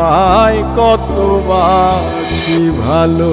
তোমায় কত কি ভালো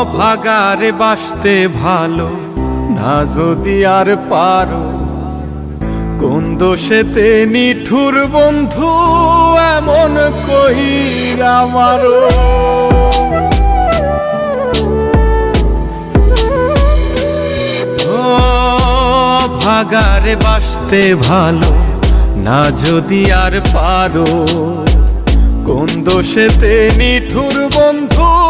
অভাগারে বাসতে ভালো, না যদি আর পারো। কোন দোষেতে নিঠুর বন্ধু, এমন কহিরা মারো। ও, ভাগারে বাসতে ভালো, না যদি আর পারো। কোন দোষেতে নিঠুর বন্ধু